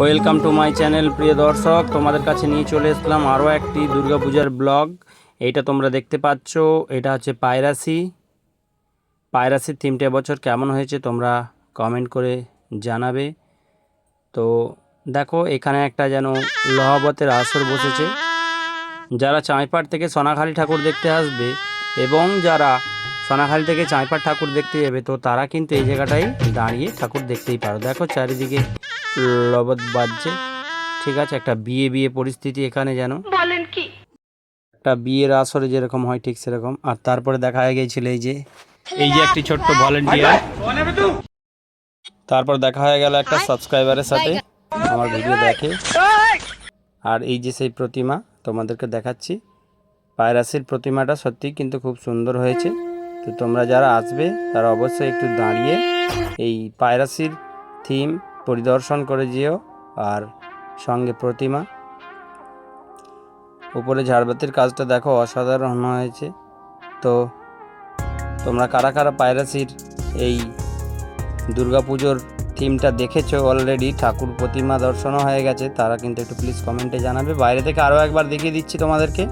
Welcome to my channel প্রিয় দর্শক। তোমাদের কাছে নিয়ে চলে এসলাম আরও একটি দুর্গাপূজার ব্লগ। এইটা তোমরা দেখতে পাচ্ছ, এটা হচ্ছে পায়রাসি পায়রাসির থিমটা এবছর কেমন হয়েছে তোমরা কমেন্ট করে জানাবে। তো দেখো, এখানে একটা যেন লহাবতের আসর বসেছে। যারা চাঁইপাট থেকে সোনাখালী ঠাকুর দেখতে আসবে এবং যারা সোনাখালী থেকে চাঁইপাট ঠাকুর দেখতে যাবে তো তারা কিন্তু এই জায়গাটায় দাঁড়িয়ে ঠাকুর দেখতেই পারো। দেখো চারিদিকে লবদ বাজছে। ঠিক আছে একটা বিয়ে বিয়ে পরিস্থিতি এখানে যেন। বলেন কি? একটা বিয়ের আসরে যেরকম হয় ঠিক সেরকম। আর তারপরে দেখা গিয়েছিল এই যে এই যে একটি ছোট্ট ভলেন্টিয়ার তারপর দেখা হয়ে গেল একটা সাবস্ক্রাইবারের সাথে। আমার ভিডিও দেখে। আর এই যে সেই প্রতিমা তোমাদেরকে দেখাচ্ছি। পায়রাসির প্রতিমাটা সত্যি কিন্তু খুব সুন্দর হয়েছে। তো তোমরা যারা আসবে, তারা অবশ্যই একটু দাঁড়িয়ে এই পায়রাসির থিম পরিদর্শন করে যেও আর সঙ্গে প্রতিমা। উপরে ঝাড়বাতির কাজটা দেখো, অসাধারণ হয়েছে। তো তোমরা কারা কারা পায়রাসির এই দুর্গাপুজোর থিমটা দেখেছ অলরেডি ঠাকুর প্রতিমা দর্শনও হয়ে গেছে, তারা কিন্তু একটু প্লিজ কমেন্টে জানাবে। বাইরে থেকে আরও একবার দেখিয়ে দিচ্ছি তোমাদেরকে।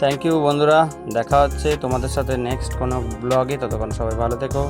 থ্যাংক ইউ বন্ধুরা। দেখা হচ্ছে তোমাদের সাথে নেক্সট কোনো ব্লগে ততক্ষণ সবাই ভালো থেকো।